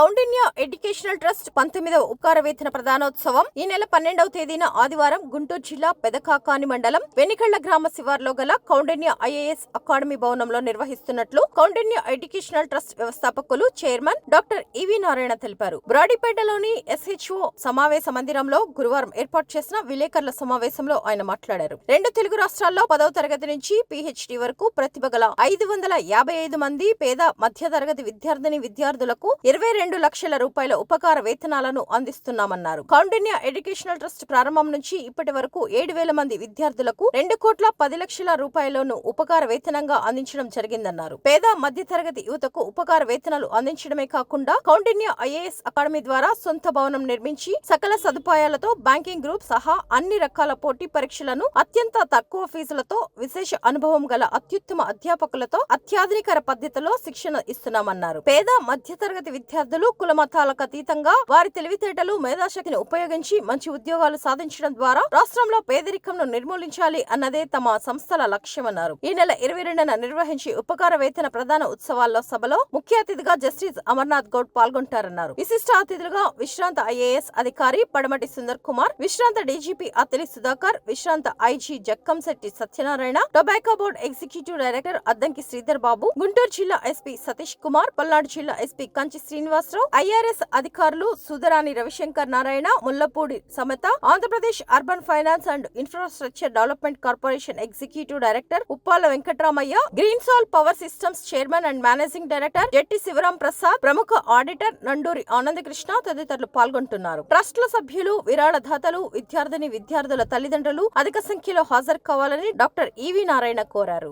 Kaundinya educational trust పంతొమ్మిదవ ఉపకార వేతన ప్రధానోత్సవం ఈ నెల పన్నెండవ తేదీన ఆదివారం గుంటూరు జిల్లా పెదకాకాని మండలం వెనికళ్ళ గ్రామ శివార్లో గల కౌండిన్య ఐఏఎస్ అకాడమీ భవనంలో నిర్వహిస్తున్నట్లు కౌండిన్య ఎడ్యుకేషనల్ ట్రస్ట్ వ్యవస్థాపకులు chairman doctor E V Narayana తెలిపారు. బ్రాడీపేటలోని ఎస్హెచ్ఓ సమావేశ మందిరంలో గురువారం ఏర్పాటు చేసిన విలేకరుల సమావేశంలో ఆయన మాట్లాడారు. రెండు తెలుగు రాష్ట్రాల్లో పదవ తరగతి నుంచి పీహెచ్డీ వరకు ప్రతిభ గల ఐదు వందల యాభై ఐదు మంది పేద మధ్యతరగతి విద్యార్థిని విద్యార్థులకు ఇరవై రెండు లక్షల రూపాయల ఉపకార వేతనాలను అందిస్తున్నామన్నారు. కౌండిన్య ఎడ్యుకేషనల్ ట్రస్ట్ ప్రారంభం నుంచి ఇప్పటి వరకు ఏడు వేల మంది విద్యార్థులకు రెండు కోట్ల పది లక్షల రూపాయలను ఉపకార వేతనంగా అందించడం జరిగిందన్నారు. పేద మధ్యతరగతి యువతకు ఉపకార వేతనాలు అందించడమే కాకుండా కౌండిన్య ఐఏఎస్ అకాడమీ ద్వారా సొంత భవనం నిర్మించి సకల సదుపాయాలతో బ్యాంకింగ్ గ్రూప్ సహా అన్ని రకాల పోటీ పరీక్షలను అత్యంత తక్కువ ఫీజులతో విశేష అనుభవం గల అత్యుత్తమ అధ్యాపకులతో అత్యాధునికర పద్ధతిలో శిక్షణ ఇస్తున్నామన్నారు. పేద మధ్యతరగతి విద్యార్థులు కుల మతాలకు అతీతంగా వారి తెలివితేటలు మేధాశక్తిని ఉపయోగించి మంచి ఉద్యోగాలు సాధించడం ద్వారా రాష్ట్రంలో పేదరికంను నిర్మూలించాలి అన్నదే తమ సంస్థల లక్ష్యమన్నారు. ఈ నెల ఇరవై రెండున నిర్వహించి ఉపకార వేతన ప్రధాన ఉత్సవాల్లో సభలో ముఖ్య అతిథిగా జస్టిస్ అమర్నాథ్ గౌడ్ పాల్గొంటారన్నారు. విశిష్ట అతిథులుగా విశ్రాంత ఐఏఎస్ అధికారి పడమటి సుందర్ కుమార్ విశ్రాంత డీజీపీ అతలి సుధాకర్ విశ్రాంత IG Jakkamsetti Satyanarayana tobacco board executive director Addanki Sridhar Babu Guntur జిల్లా ఎస్పీ సతీష్ కుమార్ పల్నాడు జిల్లా ఎస్పీ కంచి శ్రీనివాస్ శ్రీనివాసరావు ఐఆర్ఎస్ అధికారులు Sudharani Ravi Shankar Narayana Mullapudi Samatha Andhra Pradesh urban finance and infrastructure development corporation executive director Uppala Venkataramaiah green సాల్ power systems chairman and managing director Jetti Sivaram Prasad ప్రముఖ auditor Nanduri Anandakrishna తదితరులు పాల్గొంటున్నారు. ట్రస్ట్ల సభ్యులు విరాళదాతలు విద్యార్థిని విద్యార్థుల తల్లిదండ్రులు అధిక సంఖ్యలో హాజరు కావాలని డాక్టర్ ఈవి నారాయణ కోరారు.